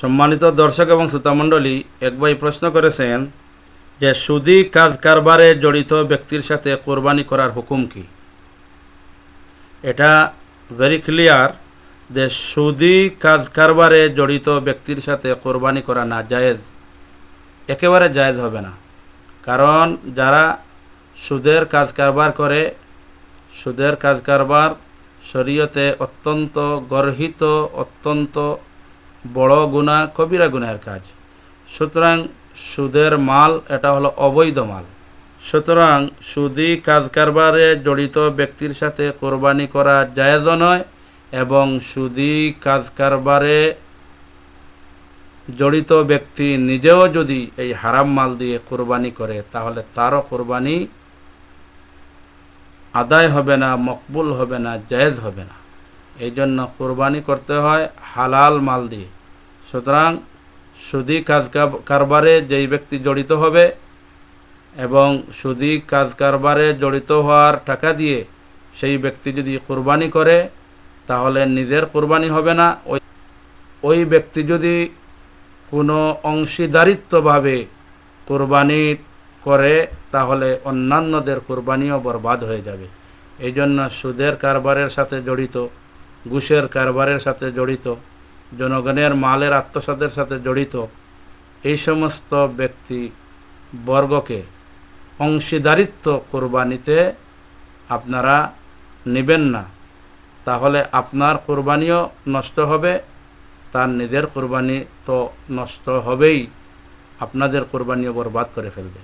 সম্মানিত দর্শক এবং শ্রোতামণ্ডলী, এক ভাই প্রশ্ন করেছেন যে, সুদি কাজ কারবারে জড়িত ব্যক্তির সাথে কোরবানি করার হুকুম কি? এটা ভেরি ক্লিয়ার যে, সুদি কাজ কারবারে জড়িত ব্যক্তির সাথে কোরবানি করা না জায়েজ একেবারে জায়েজ হবে না। কারণ যারা সুদের কাজ কারবার করে, সুদের কাজ কারবার শরীয়তে অত্যন্ত গর্হিত, অত্যন্ত বড় গুণা, কবিরা গুনার কাজ। সুতরাং সুদের মাল, এটা হলো অবৈধ মাল। সুতরাং সুদি কাজ কারবারে জড়িত ব্যক্তির সাথে কোরবানি করা জায়েজ নয় এবং সুদি কাজ কারবারে জড়িত ব্যক্তি নিজেও যদি এই হারাম মাল দিয়ে কোরবানি করে, তাহলে তারও কোরবানি আদায় হবে না, মকবুল হবে না, জায়েজ হবে না। এই জন্য কোরবানি করতে হয় হালাল মাল দিয়ে। সুতরাং সুদি কাজ কারবারে যেই ব্যক্তি জড়িত হবে এবং সুদি কাজ কারবারে জড়িত হওয়ার টাকা দিয়ে সেই ব্যক্তি যদি কোরবানি করে, তাহলে নিজের কোরবানি হবে না। ওই ওই ব্যক্তি যদি কোনো অংশীদারিত্বভাবে কোরবানি করে, তাহলে অন্যান্যদের কোরবানিও বরবাদ হয়ে যাবে। এই জন্য সুদের কারবারের সাথে জড়িত ঘুষের কারবারের সাথে জড়িত, জনগণের মালের আত্মসাতের সাথে জড়িত, এই সমস্ত ব্যক্তি বর্গকে অংশীদারিত্ব কোরবানিতে আপনারা নেবেন না। তাহলে আপনার কোরবানিও নষ্ট হবে, তার নিজের কোরবানি তো নষ্ট হবেই। আপনাদের কোরবানিও বরবাদ করে ফেলবে।